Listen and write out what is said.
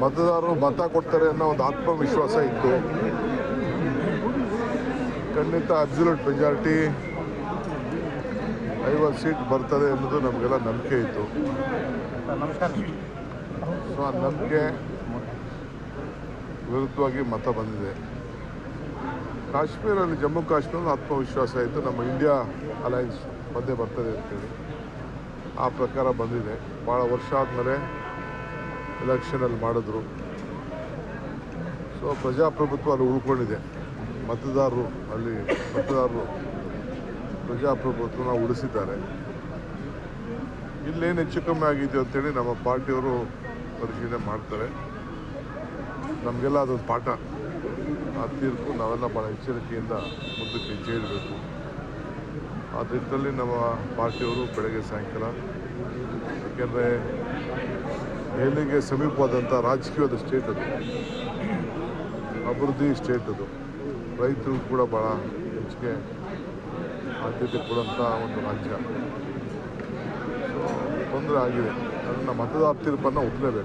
ಮತದಾರರು ಮತ ಕೊಡ್ತಾರೆ ಅನ್ನೋ ಒಂದು ಆತ್ಮವಿಶ್ವಾಸ ಇತ್ತು. ಖಂಡಿತ ಅಬ್ಸಲ್ಯೂಟ್ ಮೆಜಾರಿಟಿ ಐವತ್ತು ಸೀಟ್ ಬರ್ತದೆ ಅನ್ನೋದು ನಮಗೆಲ್ಲ ನಂಬಿಕೆ ಇತ್ತು. ಸೊ ಆ ನಂಬಿಕೆ ವಿರುದ್ಧವಾಗಿ ಮತ ಬಂದಿದೆ. ಕಾಶ್ಮೀರಲ್ಲಿ ಜಮ್ಮು ಕಾಶ್ಮೀರದ ಆತ್ಮವಿಶ್ವಾಸ ಇತ್ತು. ನಮ್ಮ ಇಂಡಿಯಾ ಅಲಯನ್ಸ್ ಮಧ್ಯೆ ಬರ್ತದೆ ಅಂತೇಳಿ ಆ ಪ್ರಕಾರ ಬಂದಿದೆ. ಭಾಳ ವರ್ಷ ಆದಮೇಲೆ ಎಲೆಕ್ಷನಲ್ಲಿ ಮಾಡಿದ್ರು. ಸೊ ಪ್ರಜಾಪ್ರಭುತ್ವ ಅಲ್ಲಿ ಉಳ್ಕೊಂಡಿದೆ. ಮತದಾರರು ಅಲ್ಲಿ, ಮತದಾರರು ಪ್ರಜಾಪ್ರಭುತ್ವನ ಉಳಿಸಿದ್ದಾರೆ. ಇಲ್ಲೇನು ಹೆಚ್ಚು ಕಮ್ಮಿ ಆಗಿದೆಯೋ ಅಂತೇಳಿ ನಮ್ಮ ಪಾರ್ಟಿಯವರು ಪರಿಶೀಲನೆ ಮಾಡ್ತಾರೆ. ನಮಗೆಲ್ಲ ಅದೊಂದು ಪಾಠ. ಆ ತೀರ್ಪು ನಾವೆಲ್ಲ ಭಾಳ ಎಚ್ಚರಿಕೆಯಿಂದ ಮುಂದಕ್ಕೆ ಹೆಜ್ಜೆ ಇಡಬೇಕು ಆ ನಿಟ್ಟಿನಲ್ಲಿ ನಮ್ಮ ಪಾರ್ಟಿಯವರು ಬೆಳಗ್ಗೆ ಸಾಯಂಕಾಲ ಏಕೆಂದರೆ ದೆಹಲಿಗೆ ಸಮೀಪವಾದಂಥ ರಾಜಕೀಯದ ಸ್ಟೇಟ್ ಅದು. ಅಭಿವೃದ್ಧಿ ಸ್ಟೇಟ್ ಅದು. ರೈತರು ಕೂಡ ಭಾಳ ಹೆಚ್ಚಿಗೆ ಆದ್ಯತೆ ಕೊಡುವಂಥ ಒಂದು ರಾಜ್ಯ. ತೊಂದರೆ ಆಗಿದೆ. ಅದನ್ನು ಮತದಾರ ತೀರ್ಪನ್ನು ಒಪ್ಪಲೇಬೇಕು